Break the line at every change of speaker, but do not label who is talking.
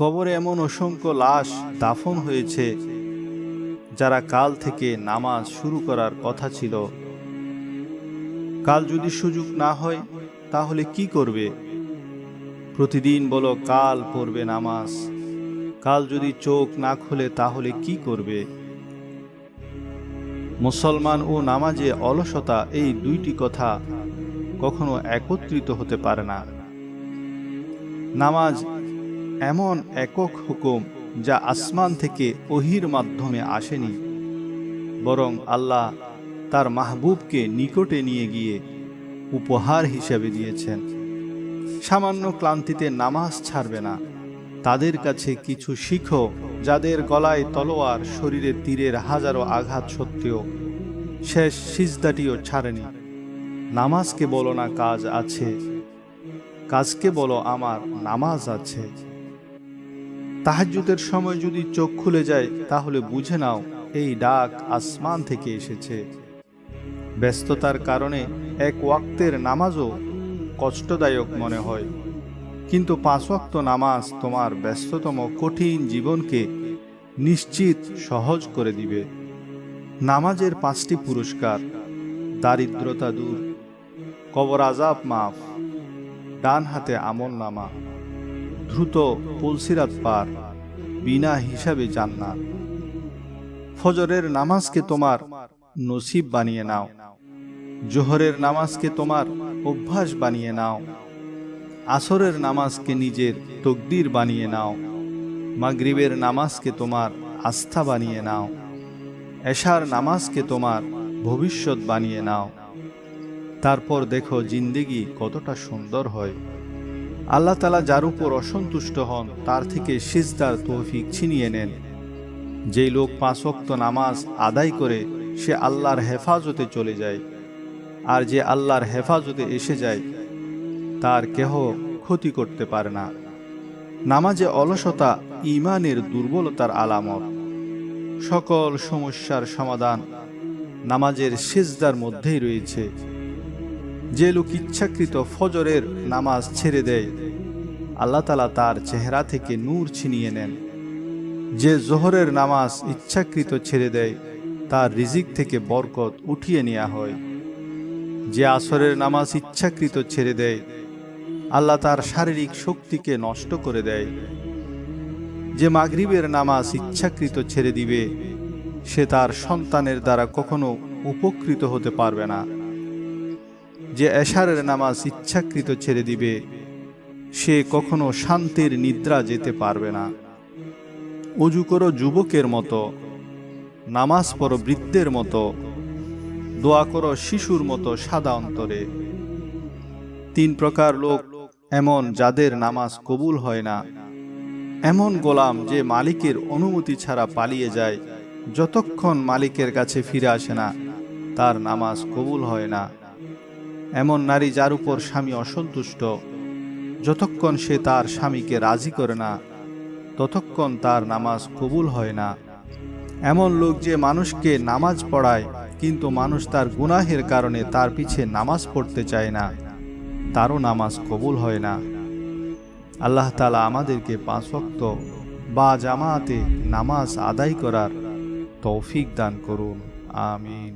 কবরে এমন অসংখ্য লাশ দাফন হয়েছে, যারা কাল থেকে নামাজ শুরু করার কথা ছিল। কাল যদি সুযোগ না হয়, তাহলে কি করবে? প্রতিদিন বলো, কাল পড়বে নামাজ। কাল যদি চোখ না খুলে, তাহলে কি করবে? মুসলমান ও নামাজে অলসতা এই দুইটি কথা কখনো একত্রিত হতে পারে না। নামাজ এমন একক হুকুম যা আসমান থেকে ওহির মাধ্যমে আসেনি। বরং আল্লাহ তার মাহবুবকে নিকটে নিয়ে গিয়ে উপহার হিসেবে দিয়েছেন। সামান্য ক্লান্তিতে নামাজ ছাড়বে না। তাদের কাছে কিছু শিখো যাদের গলায় তলোয়ার শরীরে তীরের হাজারো আঘাত সত্ত্বেও শেষ সিজদাটিও ছাড়েনি। নামাজকে বলো না কাজ আছে। কাজকে বলো আমার নামাজ আছে। তাহাজ্জুদের সময় যদি চোখ খুলে যায়, তাহলে বুঝে নাও, এই ডাক আসমান থেকে এসেছে। ব্যস্ততার কারণে এক ওয়াক্তের নামাজও কষ্টদায়ক মনে হয়। কিন্তু পাঁচ ওয়াক্ত নামাজ তোমার ব্যস্ততম কঠিন জীবনকে নিশ্চিত সহজ করে দিবে। নামাজের পাঁচটি পুরস্কার, দারিদ্রতা দূর, কবর আজাব মাফ ডান হাতে আমল নামা দ্রুত পুলসিরাত পার, বিনা হিসাবে জান্নাত। ফজরের নামাজকে তোমার নসিব বানিয়ে নাও। জোহরের নামাজকে তোমার অভ্যাস বানিয়ে নাও। আসরের নামাজকে নিজের তকদির বানিয়ে নাও। মাগরিবের নামাজকে তোমার আস্থা বানিয়ে নাও। এশার নামাজকে তোমার ভবিষ্যৎ বানিয়ে নাও। তারপর দেখো জিন্দেগি কতটা সুন্দর হয়। আল্লাহ তালা যার উপর অসন্তুষ্ট হন, তার থেকে সিজদার তৌফিক ছিনিয়ে নেন। যেই লোক পাঁচ ওয়াক্ত নামাজ আদায় করে, সে আল্লাহর হেফাজতে চলে যায়। আর যে আল্লাহর হেফাজতে এসে যায়, তার কেহ ক্ষতি করতে পারে না। নামাজে অলসতা ইমানের দুর্বলতার আলামত। সকল সমস্যার সমাধান নামাজের সেজদার মধ্যেই রয়েছে। যে লোক ইচ্ছাকৃত ফজরের নামাজ ছেড়ে দেয় আল্লাহ তালা তার চেহারা থেকে নূর ছিনিয়ে নেন। যে জোহরের নামাজ ইচ্ছাকৃত ছেড়ে দেয়, তার রিজিক থেকে বরকত উঠিয়ে নেওয়া হয়। যে আসরের নামাজ ইচ্ছাকৃত ছেড়ে দেয়, আল্লাহ তার শারীরিক শক্তিকে নষ্ট করে দেয়। যে মাগরিবের নামাজ ইচ্ছাকৃত ছেড়ে দিবে, সে তার সন্তানের দ্বারা কখনো উপকৃত হতে পারবে না। যে এশারের নামাজ ইচ্ছাকৃত ছেড়ে দিবে সে কখনো শান্তির নিদ্রা যেতে পারবে না। অজু করো যুবকের মতো, নামাজ পড়ো বৃদ্ধের মতো, দোয়া করো শিশুর মতো সাদা অন্তরে। তিন প্রকার লোক এমন যাদের নামাজ কবুল হয় না। এমন গোলাম যে মালিকের অনুমতি ছাড়া পালিয়ে যায়, যতক্ষণ মালিকের কাছে ফিরে আসে না, তার নামাজ কবুল হয় না। এমন নারী যার উপর স্বামী অসন্তুষ্ট যতক্ষণ সে তার স্বামীকে রাজি করে না, ততক্ষণ তার নামাজ কবুল হয় না। এমন লোক যে মানুষকে নামাজ পড়ায়, কিন্তু মানুষ তার গুনাহের কারণে তার পিছে নামাজ পড়তে চায় না, তারও নামাজ কবুল হয় না। আল্লাহ তালা আমাদেরকে পাঁচ ওয়াক্ত বা জামাতে নামাজ আদায় করার তৌফিক দান করুন। আমিন।